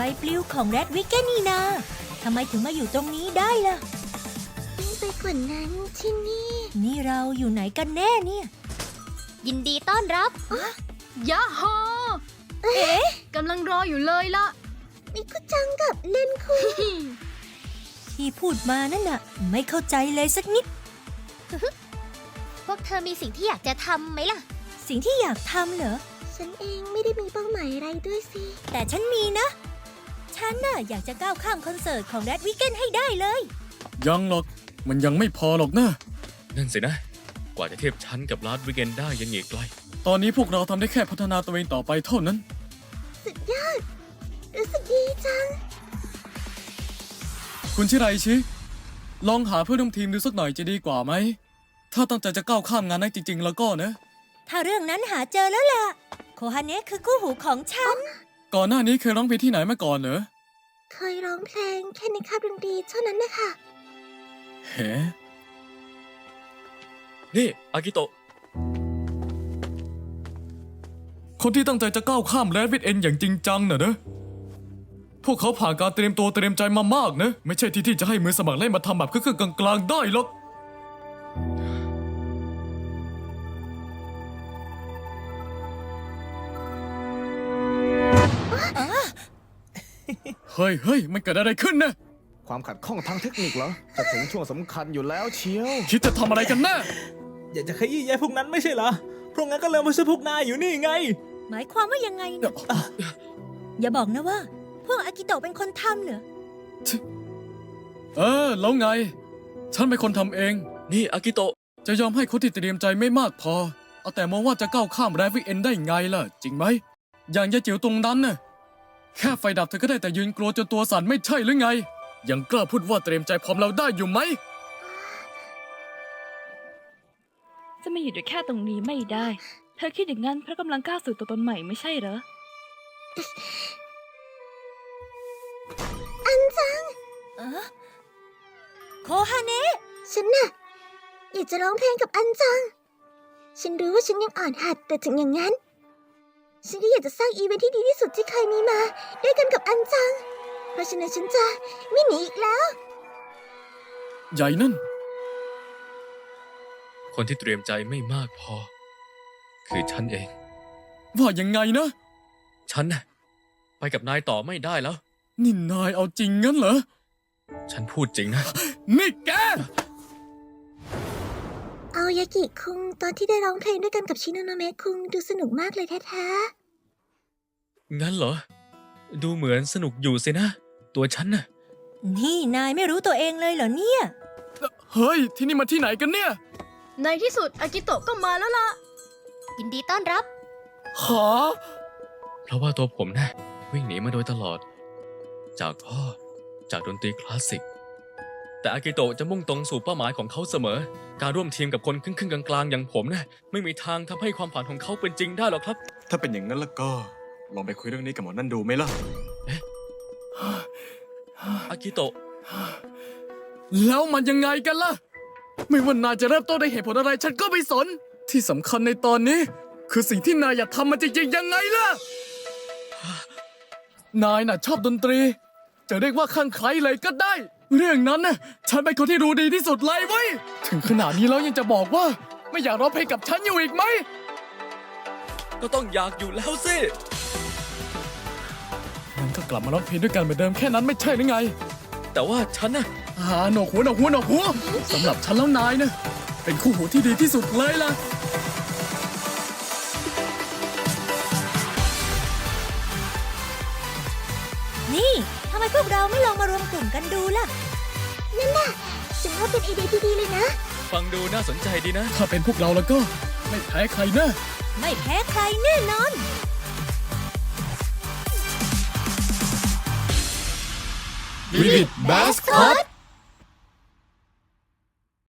ใบปลิวของแรดวิกเกนนี่นาทำไมถึงมาอยู่ตรงนี้ได้ล่ะยิ่งไปกว่านั้นที่นี่ นี่เราอยู่ไหนกันแน่เนี่ย ยินดีต้อนรับยะโฮเอ๊ะกำลังรออยู่เลยล่ะ มิคุจังกับเล่นคุยที่พูดมานั่นน่ะ ไม่เข้าใจเลยสักนิด พวกเธอมีสิ่งที่อยากจะทำไหมล่ะ สิ่งที่อยากทำเหรอ ฉันเองไม่ได้มีเป้าหมายอะไรด้วยสิ แต่ฉันมีนะ ฉันน่ะอยากจะก้าวข้ามคอนเสิร์ตของแรดวิกเกนให้ได้เลย ยังหรอก มันยังไม่พอหรอกนะ นั่นสินะ กว่าจะเทียบชั้นกับลาดวิกเกนได้ยังอีกไกล ตอนนี้พวกเราทำได้แค่พัฒนาตัวเองต่อไปเท่านั้น สุดยอด รู้สึกดีจัง คุณชิไรชิ ลองหาเพื่อนร่วมทีมดูสักหน่อยจะดีกว่าไหม ถ้าตั้งใจจะก้าวข้ามงานนั้นจริง ๆ แล้วก็นะ ถ้าเรื่องนั้นหาเจอแล้วล่ะ โคฮาเนะคือคู่หูของฉัน ก่อนหน้านี้เคยร้องเพลงที่ไหนมาก่อนเหรอ เคยร้องเพลงแค่ในคาบดนตรีเท่านั้นนะคะเฮ้นี่อากิโตะ คนที่ตั้งใจจะก้าวข้ามแรดวิดเอ็นอย่างจริงจังน่ะนะ พวกเขาผ่านการเตรียมตัวเตรียมใจมามากนะ ไม่ใช่ที่ที่จะให้มือสมัครเล่นมาทำแบบครึ่งๆกลางๆได้หรอก เฮ้ยเฮ้ยมันเกิดอะไรขึ้นนะ ความขัดข้องทางเทคนิคเหรอ จะถึงช่วงสำคัญอยู่แล้วเชียว คิดจะทำอะไรกันแน่อยากจะขยี้แย่พวกนั้นไม่ใช่เหรอ พวกนั้นก็เลยมาช่วยพวกนายอยู่นี่ไง หมายความว่ายังไงเนี่ยอย่าบอกนะว่า พวกอากิโตะเป็นคนทำเหรอ เออ แล้วไง ฉันเป็นคนทำเอง นี่อากิโตะจะยอมให้คนที่เตรียมใจไม่มากพอ เอาแต่มองว่าจะก้าวข้ามแรฟิกเอ็นได้ไงล่ะ จริงไหม อย่างยายจิ๋วตรงนั้นน่ะ แค่ไฟดับเธอก็ได้แต่ยืนกลัวจนตัวสั่นไม่ใช่หรือไง ยังกล้าพูดว่าเตรียมใจพร้อมเราได้อยู่ไหม จะมาอยู่แต่แค่ตรงนี้ไม่ได้ เธอคิดอย่างนั้นเพราะกำลังก้าวสู่ตัวตนใหม่ไม่ใช่เหรอ อันจัง เออโคฮาเนะ ฉันน่ะอยากจะร้องเพลงกับอันจัง ฉันรู้ว่าฉันยังอ่อนหัดแต่ถึงอย่างนั้น ฉันก็อยากจะสร้างอีเวนท์ที่ดีที่สุดที่เคยมีมา ด้วยกันกับอันจัง เพราะฉะนั้นฉันจะไม่หนีอีกแล้ว ใหญ่นั่น คนที่เตรียมใจไม่มากพอ คือฉันเอง ว่ายังไงนะ ฉันน่ะไปกับนายต่อไม่ได้แล้ว นี่นายเอาจริงงั้นเหรอ ฉันพูดจริงนะ นี่แก เอายากิคุงตอนที่ได้ร้องเพลงด้วยกันกับชิโนโนเมะคุงดูสนุกมากเลยแท้งั้นเหรอ ดูเหมือนสนุกอยู่สินะ ตัวฉันน่ะ นี่นายไม่รู้ตัวเองเลยเหรอเนี่ย เฮ้ย ที่นี่มาที่ไหนกันเนี่ย ในที่สุดอากิโตะก็มาแล้วล่ะๆยินดีต้อนรับหาเพราะว่าตัวผมนะ วิ่งหนีมาโดยตลอด จากพ่อจากดนตรีคลาสสิก แต่อากิโตะจะมุ่งตรงสู่เป้าหมายของเขาเสมอ การร่วมทีมกับคนครึ่งๆกลางๆอย่างผมนะไม่มีทางทำให้ความฝันของเขาเป็นจริงได้หรอกครับ ถ้าเป็นอย่างนั้นแล้วก็ ลองไปคุยเรื่องนี้กับหมอนั่นดูไหมล่ะอากิโตะแล้วมันยังไงกันล่ะ ไม่ว่านายจะเริ่มต้นด้วยเหตุผลอะไรฉันก็ไม่สน ที่สำคัญในตอนนี้ คือสิ่งที่นายอยากทำมันจริงๆยังไงล่ะ นายน่ะชอบดนตรี จะเรียกว่าข้างใครเลยก็ได้ เรื่องนั้นน่ะฉันเป็นคนที่รู้ดีที่สุดเลยเว้ย ถึงขนาดนี้แล้วยังจะบอกว่า ไม่อยากร้องเพลงกับฉันอยู่อีกไหม ก็ต้องอยากอยู่แล้วสิงั้นก็กลับมาร้องเพลงด้วยกันเหมือนเดิมแค่นั้นไม่ใช่หรือไง แต่ว่าฉันนะอ่าหนวกหัวหนวกหัวหนวกหัวสำหรับฉันแล้วนายนะเป็นคู่หูที่ดีที่สุดเลยล่ะนี่ ทำไมพวกเราไม่ลองมารวมกลุ่มกันดูล่ะ นั่นน่ะฉันว่าเป็นไอเดียที่ดีเลยนะ ฟังดูน่าสนใจดีนะ ถ้าเป็นพวกเราแล้วก็ ไม่แพ้ใครแนะไม่แพ้ใครแน่นอน วิวิดแบสคอต